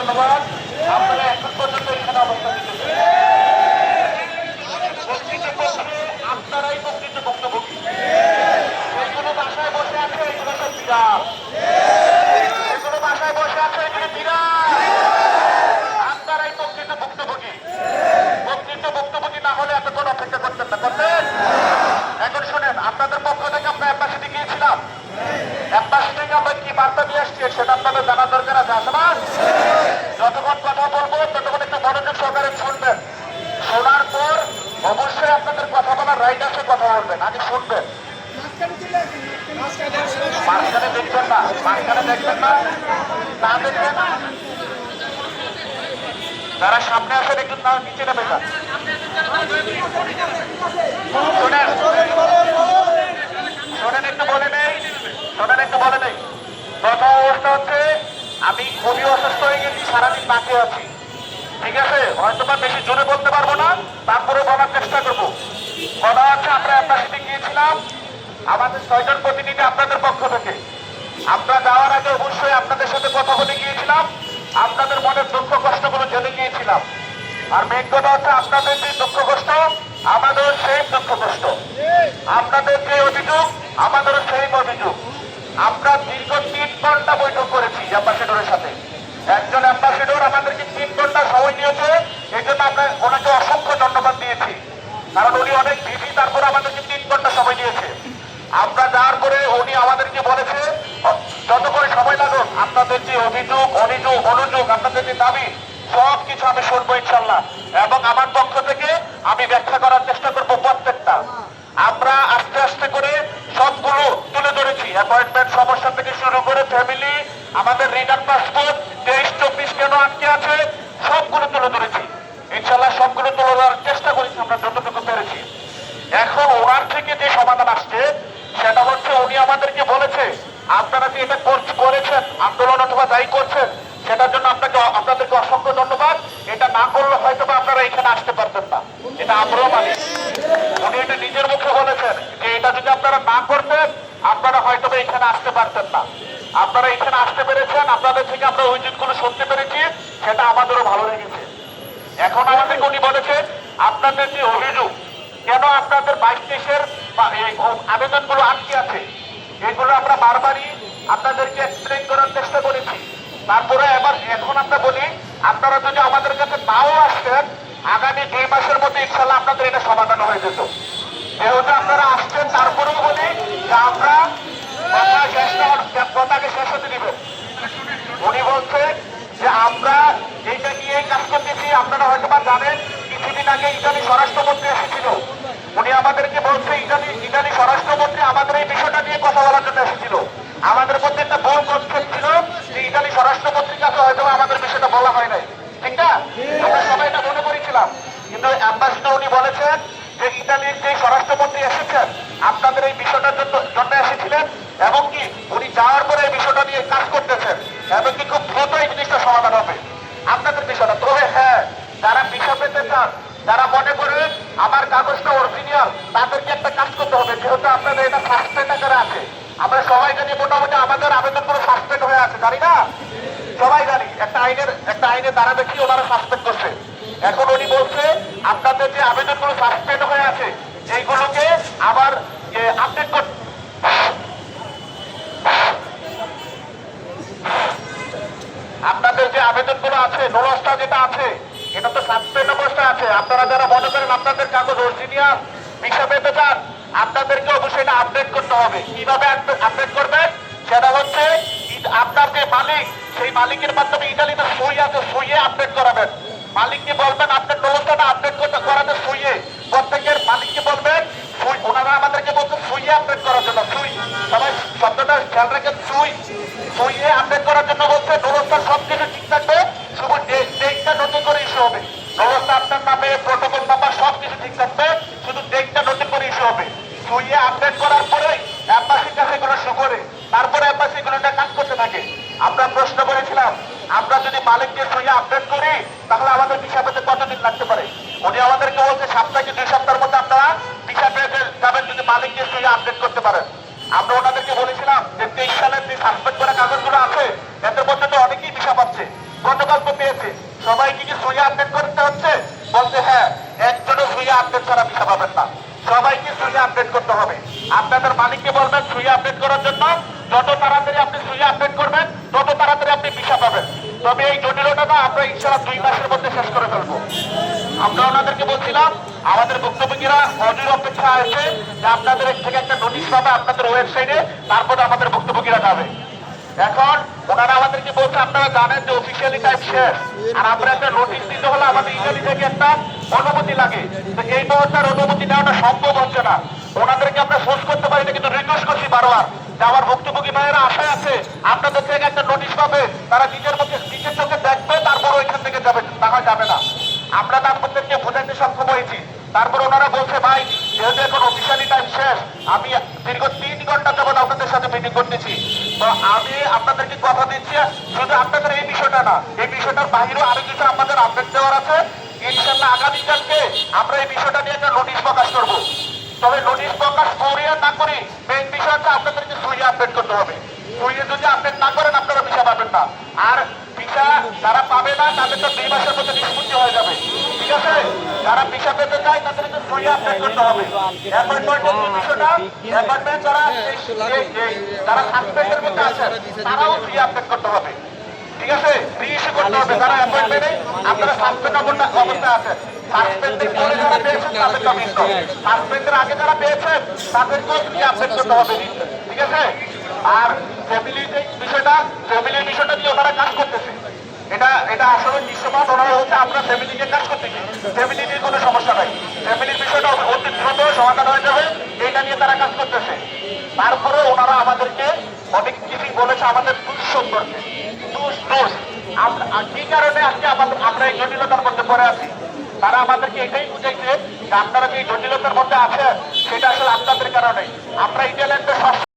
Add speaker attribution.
Speaker 1: ধন্যবাদ। আপনারা এখন পর্যন্ত এখানে অবস্থান আপনারাই প্রকৃত ভুক্তভোগী যেগুলো বাসায় বসে আছে, এগুলো সব বিরাট যেগুলো বাসায় বসে আছে, এগুলো বিরাট আপনারাই প্রকৃত ভুক্তভোগী প্রকৃত ভুক্তভোগী না হলে এতক্ষণ অপেক্ষা করতেন না। করতেন? এখন শুনেন, আপনাদের পক্ষ থেকে আমরা অ্যাম্বাসিতে গিয়েছিলাম। অ্যাম্বাসি থেকে আমরা কি বার্তা নিয়ে আসছি সেটা আপনাদের জানার দরকার আছে। আছে না যতক্ষণ কথা বলব ততক্ষণ একটু মনোযোগ সহকারে শুনবেন শোনার পর অবশ্যই আপনাদের কথা বলার আছে আগে শুনবেন। মাঝখানে দেখবেন না, মাঝখানে দেখবেন না না দেখবেন যারা সামনে আসেন একটু না, নিচে নেবে যান। শোনেন শোনেন, একটু বলে নেই, শোনেন, একটু বলে নেই। প্রথম অবস্থা হচ্ছে, আমি খুবই অসুস্থ হয়ে গেছি, সারাদিন বাকি আছি। ঠিক আছে? হয়তো বা বেশি জোরে বলতে পারব না তারপরে বলার চেষ্টা করব। বলা হচ্ছে আমরা আপনার সাথে গিয়েছিলাম। আমাদের ছয়জন প্রতিনিধি আপনাদের পক্ষ থেকে। আমরা যাওয়ার আগে অবশ্যই আপনাদের সাথে কথা বলে গিয়েছিলাম। আপনাদের মনের দুঃখ কষ্টগুলো জেনে গিয়েছিলাম। আর মেন কথা হচ্ছে, আপনাদের যে দুঃখ কষ্ট আমাদের সেই দুঃখ কষ্ট। আপনাদের যে অভিযোগ, আমাদেরও সেই অভিযোগ। আমরা দীর্ঘ তিন ঘণ্টা বৈঠক করেছি অ্যাম্বাসেডরের সাথে। একজন অ্যাম্বাসেডর আমাদেরকে তিন ঘণ্টা সময় নিয়েছে এই জন্য আমরা ওনাকে অসংখ্য ধন্যবাদ দিয়েছি। কারণ উনি অনেক বিধি তারপর আমাদেরকে তিন ঘণ্টা সময় দিয়েছে আমরা যাওয়ার পরে উনি আমাদেরকে বলেছে যত করে সময় লাগুক আপনাদের যে অভিযোগ, অনিযোগ অনুযোগ আপনাদের যে দাবি সব কিছু আমি শুনব ইনশাল্লাহ। এবং আমার পক্ষ থেকে আমি ব্যাখ্যা করার চেষ্টা করব প্রত্যেকটা। আমরা আস্তে আস্তে করে সবগুলো তুলে ধরেছি। অ্যাপয়েন্টমেন্ট সমস্যা থেকে শুরু করে ফ্যামিলি আমাদের রিটার্ন পাসপোর্ট তেইশ, চব্বিশ কেন আটকে আছে, সবগুলো তুলে ধরেছি। ইনশাল্লাহ সবগুলো তুলে ধরার চেষ্টা করেছি, আমরা যতটুকু পেরেছি। এখন ওনার থেকে যে সমাধান আসছে, সেটা হচ্ছে উনি আমাদেরকে বলেছে এটা করেছেন, আন্দোলন অথবা যাই করছেন, সেটার জন্য আপনাকে আপনাদেরকে অসংখ্য ধন্যবাদ। এটা না করলে হয়তো আপনারা এখানে আসতে পারতেন না। এটা আমরাও মানি উনি এটা নিজের মুখে বলেছেন যে এটা যদি আপনারা না করতেন, আপনারা হয়তো এখানে আসতে পারতেন না। আপনারা এখানে আসতে পেরেছেন, আপনাদের থেকে আমরা অভিযোগগুলো শুনতে পেরেছি, সেটা আমাদেরও ভালো লেগেছে। এখন আমাদেরকে উনি বলেছেন, আপনাদের যে অভিযোগ, কেন আপনাদের বাইশ দেশের আবেদনগুলো আটকে আছে, এগুলো আমরা বারবারই আপনাদেরকে এক্সপ্লেন করার চেষ্টা করেছি। তারপরে এবার এখন আমরা বলি, আপনারা যদি আমাদের কাছে নাও আসতেন, আগামী দুই মাসের মধ্যে ইনশাল্লাহ আপনাদের এটা সমাধান হয়ে যেত। যেহেতু আপনারা আসছেন, তারপরেও বলি যে আমরা কথাকে শেষ হতে দিবেন উনি বলছেন যে আমরা এইটা নিয়ে কাজ করতেছি, আপনারা হয়তো বা জানেন, কিছুদিন আগে ইতালি স্বরাষ্ট্রমন্ত্রী এসেছিল। উনি আমাদেরকে বলছে ইতালি ইতালি স্বরাষ্ট্রমন্ত্রী আমাদের এই বিষয়টা নিয়ে কথা বলার জন্য এসেছিল আমাদের মধ্যে একটা বড় কনসেপ্ট ছিল যে ইতালি স্বরাষ্ট্রমন্ত্রীর কাছে হয়তো বা আমাদের বিষয়টা বলা হয় নাই ঠিক না আমরা সবাই এটা মনে করেছিলাম কিন্তু অ্যাম্বাসিডর উনি বলেছেন যে ইতালির যে স্বরাষ্ট্রমন্ত্রী আপনাদের এই বিষয়টার জন্য জন্য এসেছিলেন এবং কি উনি যাওয়ার পরে এই বিষয়টা নিয়ে কাজ করতেছেন, এবং কি খুব দ্রুত এই জিনিসটা সমাধান হবে। আপনাদের বিষয়টা তবে হ্যাঁ যারা বিষয় পেতে চান, যারা মনে করেন আমার কাগজটা অরিজিনাল তাদেরকে একটা কাজ করতে হবে, যেহেতু আপনাদের এটা সাসপেন্ড আকারে আছে। আমরা সবাই জানি মোটামুটি আমাদের আবেদন পুরো সাসপেন্ড হয়ে আছে, জানি না? সবাই জানি, একটা আইনের একটা আইনের দ্বারা দেখি ওনারা সাসপেন্ড করছে। এখন উনি বলছে আপনাদের যে আবেদনগুলো সাসপেন্ড হয়ে আছে এইগুলোকে আবার আপডেট করতে আপনাদের যে আবেদনগুলো আছে নোলসটা যেটা আছে, এটা তো সাসপেন্ড অবস্থা আছে। আপনারা যারা মনে করেন আপনাদের কাগজ অরিজিনাল, ভিসা পেতে চান, আপনাদেরকে অবশ্যই এটা আপডেট করতে হবে। কীভাবে আপডেট করবেন? সেটা হচ্ছে আপনার যে মালিক, সেই মালিকের মাধ্যমে ইটালিতে সই আছে, সইয়ে আপডেট করাবেন। মালিককে বলবেন, আপনার নোলসটা আপডেট করতে করাতে সইয়ে। প্রত্যেকের মালিককে বলবেন, সুই ওনারা আমাদেরকে বলছে সুইয়ে আপডেট করার জন্য, সুই সবাই শব্দটা খেয়াল রাখেন, সুই সুইয়ে আপডেট করার জন্য বলছে নবস্থার সব কিছু ঠিক থাকবে। নতুন করে ইস্যু হবে। নবস্থা আপনার নামে প্রোটোকল নাম্বার সব কিছু ঠিক থাকবে, শুধু ডেটটা নতুন করে ইস্যু হবে। সুইয়ে আপডেট করার পরেই অ্যাম্বাসির কাছে এগুলো শু করে তারপরে অ্যাম্বাসি এগুলো একটা কাজ করতে থাকে। আমরা প্রশ্ন করেছিলাম, আমরা যদি মালিককে সুইয়ে আপডেট করি, তাহলে আমাদের ভিসা পেতে কতদিন লাগতে পারে? উনি আমাদেরকে বলছে, সপ্তাহে দুই সপ্তাহের মধ্যে আপনারা ভিসা পেয়ে যাবেন যদি মালিককে সুইয়ে আপডেট করতে পারেন। আমরা ওনাদেরকে বলেছিলাম যে তেইশ সালের যে হ্যাঁ, আপনাদের তবে এই জটিলতা না, আমরা ইনশাল্লাহ দুই মাসের মধ্যে শেষ করে ফেলব। আমরা ওনাদেরকে বলছিলাম, আমাদের ভুক্তভোগীরা অধীর অপেক্ষা আছে যে আপনাদের থেকে একটা নোটিশ পাবে আপনাদের ওয়েবসাইটে তারপর আমাদের ভুক্তভোগীরা যাবে। এখন ওনারা আমাদেরকে বলছে, আপনারা জানেন যে অফিসিয়ালি টাইম শেষ। আর আমরা একটা নোটিশ দিতে হলে আমাদের ইটালি থেকে একটা অনুমতি লাগে। তো এই মুহূর্তের অনুমতি নেওয়াটা সম্ভব হচ্ছে না। ওনাদেরকে আমরা ফোর্স করতে পারি না, কিন্তু রিকোয়েস্ট করছি বারবার যে আমার ভুক্তভোগী ভাইয়েরা আশায় আছে, আপনাদের থেকে একটা নোটিশ পাবে। তারা নিজের মধ্যে নিজের চোখে দেখবে, তারপর ওইখান থেকে যাবে। হয় যাবে না। আমরা তাদেরকে বোঝাতে সক্ষম হয়েছি তারপর ওনারা বলছে, ভাই, যেহেতু এখন অফিসিয়ালি টাইম শেষ, আমি দীর্ঘ তিন ঘণ্টা যাবত আপনাদের সাথে মিটিং করতেছি। তো আমি আপনাদেরকে কথা দিচ্ছি, শুধু আপনাদের এই বিষয়টা না, এই বিষয়টার বাহিরেও আরও কিছু আপনাদের আপডেট দেওয়ার আছে। ইনশাল্লাহ আগামীকালকে আমরা এই বিষয়টা নিয়ে একটা নোটিশ প্রকাশ করব। তবে নোটিশ প্রকাশ করি না করি মেইন বিষয় হচ্ছে আপনাদেরকে সুইয়ে আপডেট করতে হবে। সুইয়ে যদি আপডেট না করেন, আপনারা ভিসা পাবেন না। আর ভিসা যারা পাবে না, তাদের তো দুই মাসের মধ্যে নিষ্পত্তি হয়ে যাবে। যারা ভিসা পেতে চায় তাদের আগে যারা পেয়েছেন, তাদেরকেও কি আপডেট করতে হবে। ঠিক আছে? আর ফ্যামিলি যে বিষয়টা ফ্যামিলির বিষয়টা নিয়ে ওনারা কাজ করতেছে। এটা এটা আসলে দৃশ্যমান ওনারা হচ্ছে আমরা ফ্যামিলিকে কাজ করতেছি। ফ্যামিলি নিয়ে কোনো সমস্যা নাই। ফ্যামিলির বিষয়টা অতি দ্রুত সমাধান হয়ে যাবে, এটা নিয়ে তারা কাজ করতেছে। তারপরে ওনারা আমাদেরকে অনেক কিছুই বলেছে আমাদের দুষ সম্পর্কে। দুষ, দোষ। আমরা কি কারণে আজকে আমাদের আমরা এই জটিলতার মধ্যে পড়ে আছি? তারা আমাদেরকে এটাই বুঝাইছে যে আপনারা যে জটিলতার মধ্যে আছেন, সেটা আসলে আপনাদের কারণে। আমরা সব